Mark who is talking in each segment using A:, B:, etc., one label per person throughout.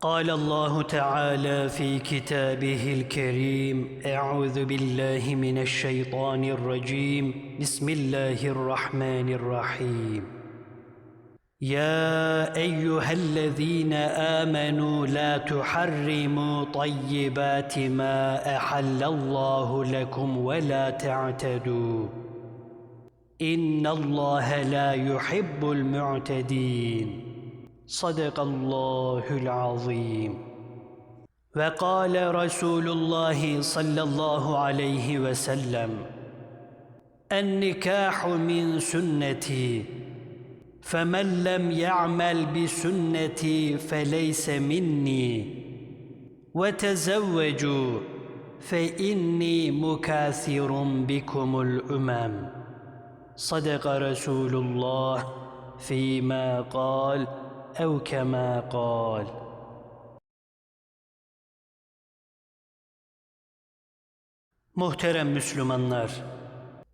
A: قال الله تعالى في كتابه الكريم أعوذ بالله من الشيطان الرجيم. بسم الله الرحمن الرحيم. يا أيها الذين آمنوا لا تحرموا طيبات ما أحل الله لكم ولا تعتدوا. إن الله لا يحب المعتدين. صدق الله العظيم. وقال رسول الله صلى الله عليه وسلم النكاح من سنتي فمن لم يعمل بسنتي فليس مني وتزوجوا فإني مكاثر بكم الأمم. صدق رسول الله فيما قال او كما قال Muhterem Müslümanlar,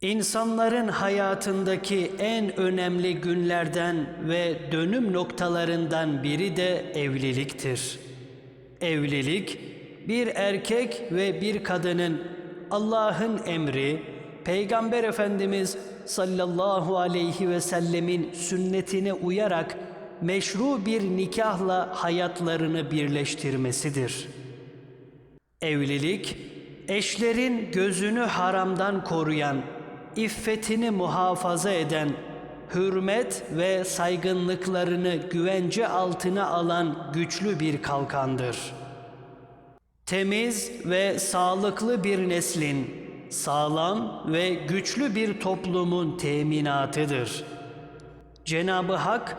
A: insanların hayatındaki en önemli günlerden ve dönüm noktalarından biri de evliliktir. Evlilik, bir erkek ve bir kadının Allah'ın emri, Peygamber Efendimiz sallallahu aleyhi ve sellemin sünnetine uyarak meşru bir nikahla hayatlarını birleştirmesidir. Evlilik, eşlerin gözünü haramdan koruyan, iffetini muhafaza eden, hürmet ve saygınlıklarını güvence altına alan güçlü bir kalkandır. Temiz ve sağlıklı bir neslin, sağlam ve güçlü bir toplumun teminatıdır. Cenabı Hak,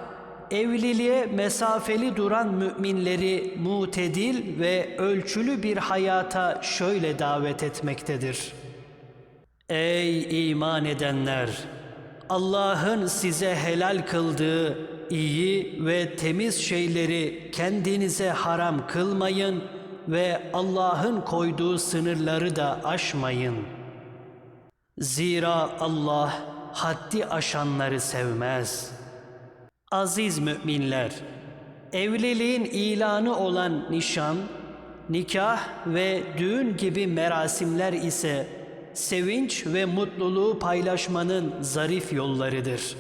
A: evliliğe mesafeli duran müminleri mutedil ve ölçülü bir hayata şöyle davet etmektedir. Ey iman edenler! Allah'ın size helal kıldığı iyi ve temiz şeyleri kendinize haram kılmayın ve Allah'ın koyduğu sınırları da aşmayın. Zira Allah haddi aşanları sevmez.'' Aziz müminler, evliliğin ilanı olan nişan, nikah ve düğün gibi merasimler ise sevinç ve mutluluğu paylaşmanın zarif yollarıdır.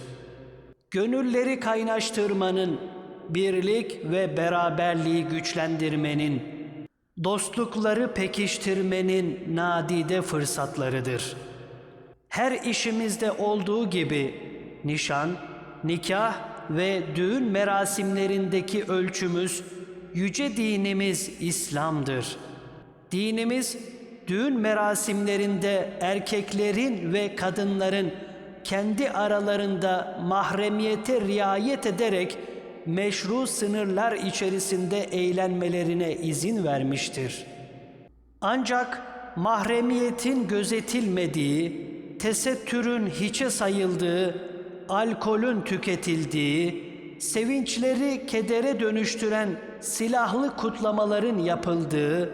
A: Gönülleri kaynaştırmanın, birlik ve beraberliği güçlendirmenin, dostlukları pekiştirmenin nadide fırsatlarıdır. Her işimizde olduğu gibi nişan, nikah ve düğün merasimlerindeki ölçümüz yüce dinimiz İslam'dır. Dinimiz düğün merasimlerinde erkeklerin ve kadınların kendi aralarında mahremiyete riayet ederek meşru sınırlar içerisinde eğlenmelerine izin vermiştir. Ancak mahremiyetin gözetilmediği, tesettürün hiçe sayıldığı alkolün tüketildiği, sevinçleri kedere dönüştüren silahlı kutlamaların yapıldığı,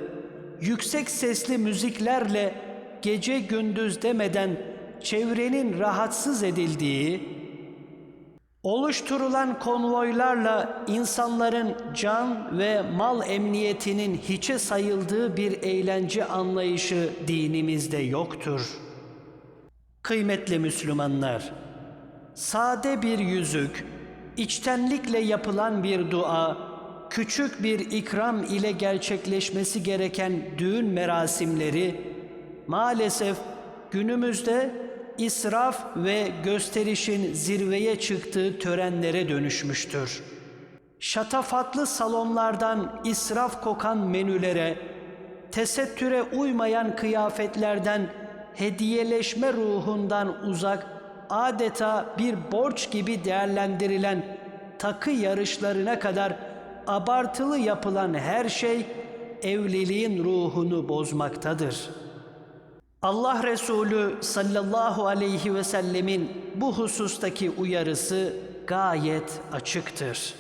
A: yüksek sesli müziklerle gece gündüz demeden çevrenin rahatsız edildiği, oluşturulan konvoylarla insanların can ve mal emniyetinin hiçe sayıldığı bir eğlence anlayışı dinimizde yoktur. Kıymetli Müslümanlar, sade bir yüzük, içtenlikle yapılan bir dua, küçük bir ikram ile gerçekleşmesi gereken düğün merasimleri maalesef günümüzde israf ve gösterişin zirveye çıktığı törenlere dönüşmüştür. Şatafatlı salonlardan israf kokan menülere, tesettüre uymayan kıyafetlerden hediyeleşme ruhundan uzak adeta bir borç gibi değerlendirilen takı yarışlarına kadar abartılı yapılan her şey evliliğin ruhunu bozmaktadır. Allah Resulü sallallahu aleyhi ve sellemin bu husustaki uyarısı gayet açıktır.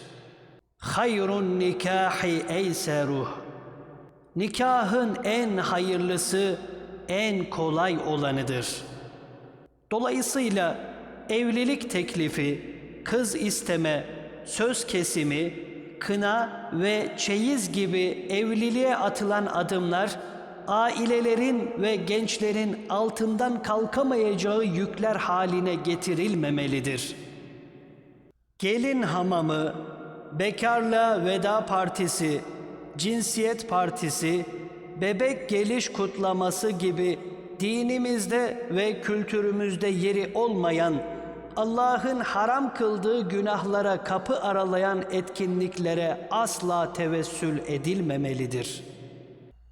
A: Hayrun nikahi eyseruh. Nikahın en hayırlısı, en kolay olanıdır.'' Dolayısıyla evlilik teklifi, kız isteme, söz kesimi, kına ve çeyiz gibi evliliğe atılan adımlar ailelerin ve gençlerin altından kalkamayacağı yükler haline getirilmemelidir. Gelin hamamı, bekarlığa veda partisi, cinsiyet partisi, bebek geliş kutlaması gibi dinimizde ve kültürümüzde yeri olmayan Allah'ın haram kıldığı günahlara kapı aralayan etkinliklere asla tevessül edilmemelidir.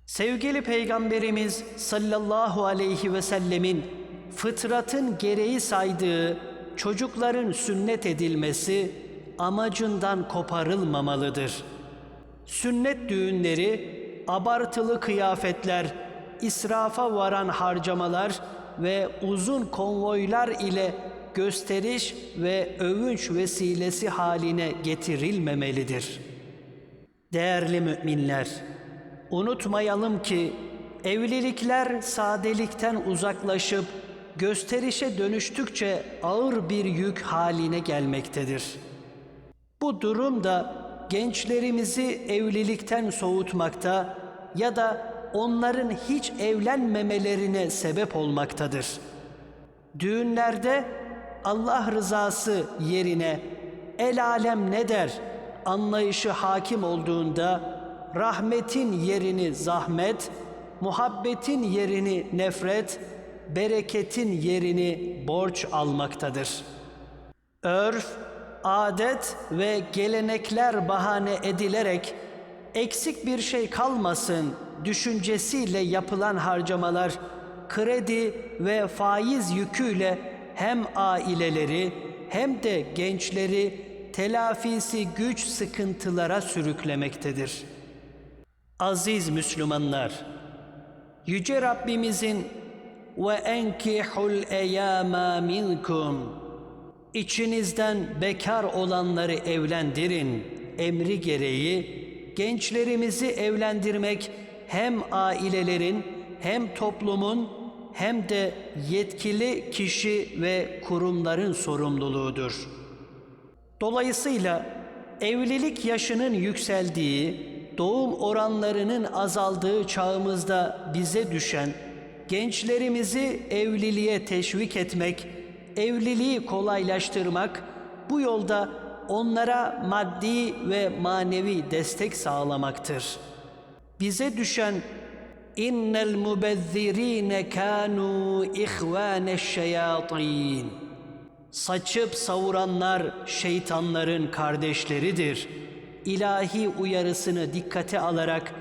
A: Sevgili Peygamberimiz sallallahu aleyhi ve sellemin fıtratın gereği saydığı çocukların sünnet edilmesi amacından koparılmamalıdır. Sünnet düğünleri, abartılı kıyafetler, israfa varan harcamalar ve uzun konvoylar ile gösteriş ve övünç vesilesi haline getirilmemelidir. Değerli müminler, unutmayalım ki evlilikler sadelikten uzaklaşıp gösterişe dönüştükçe ağır bir yük haline gelmektedir. Bu durum da gençlerimizi evlilikten soğutmakta ya da onların hiç evlenmemelerine sebep olmaktadır. Düğünlerde Allah rızası yerine el alem ne der anlayışı hakim olduğunda rahmetin yerini zahmet, muhabbetin yerini nefret, bereketin yerini borç almaktadır. Örf, adet ve gelenekler bahane edilerek eksik bir şey kalmasın düşüncesiyle yapılan harcamalar kredi ve faiz yüküyle hem aileleri hem de gençleri telafisi güç sıkıntılara sürüklemektedir. Aziz Müslümanlar, Yüce Rabbimizin ve enkihul eyama minkum İçinizden bekar olanları evlendirin emri gereği gençlerimizi evlendirmek hem ailelerin hem toplumun hem de yetkili kişi ve kurumların sorumluluğudur. Dolayısıyla evlilik yaşının yükseldiği, doğum oranlarının azaldığı çağımızda bize düşen gençlerimizi evliliğe teşvik etmek, evliliği kolaylaştırmak, bu yolda onlara maddi ve manevi destek sağlamaktır. Bize düşen innel mubezzirine kanu ihvaneşşeyatin Saçıp savuranlar şeytanların kardeşleridir. İlahi uyarısını dikkate alarak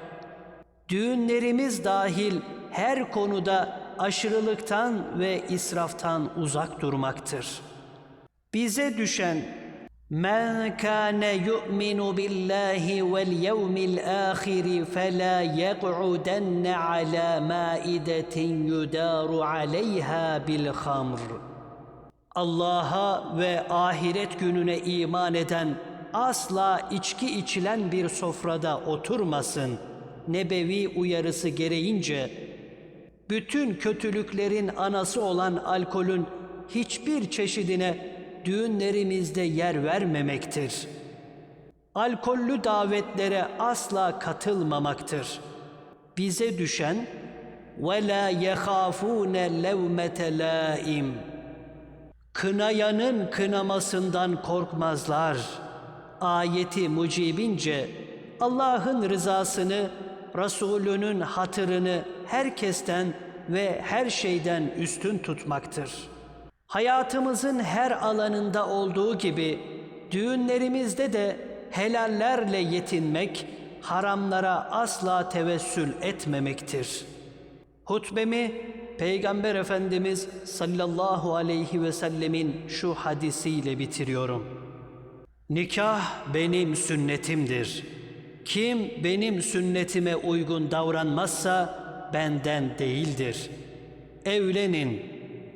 A: düğünlerimiz dahil her konuda aşırılıktan ve israftan uzak durmaktır. Bize düşen Men kana yu'minu billahi vel yevmil ahir fela yaq'udanna ala maidetin yudaru aleyha bil hamr. Allah'a ve ahiret gününe iman eden asla içki içilen bir sofrada oturmasın. Nebevi uyarısı gereğince bütün kötülüklerin anası olan alkolün hiçbir çeşidine düğünlerimizde yer vermemektir. Alkollü davetlere asla katılmamaktır. Bize düşen ve la yahafune levmete laim. Kınayanın kınamasından korkmazlar. Ayeti mucibince Allah'ın rızasını, Resulünün hatırını herkesten ve her şeyden üstün tutmaktır.'' Hayatımızın her alanında olduğu gibi düğünlerimizde de helallerle yetinmek, haramlara asla tevessül etmemektir. Hutbemi Peygamber Efendimiz sallallahu aleyhi ve sellemin şu hadisiyle bitiriyorum. Nikah benim sünnetimdir. Kim benim sünnetime uygun davranmazsa benden değildir. Evlenin,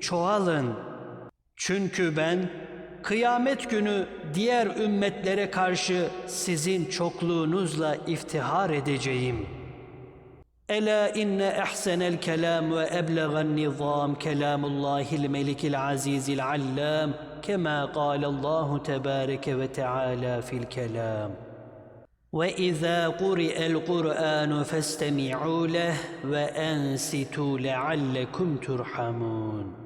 A: çoğalın. Çünkü ben kıyamet günü diğer ümmetlere karşı sizin çokluğunuzla iftihar edeceğim. Ela inne ehsenel kelam ve eblegan nizam kelamullahil melikil azizil allam kema kâlallahu tebâreke ve teâlâ fil kelam. وإذا قرئ القرآن فاستمعوا له وأنصتوا لعلكم ترحمون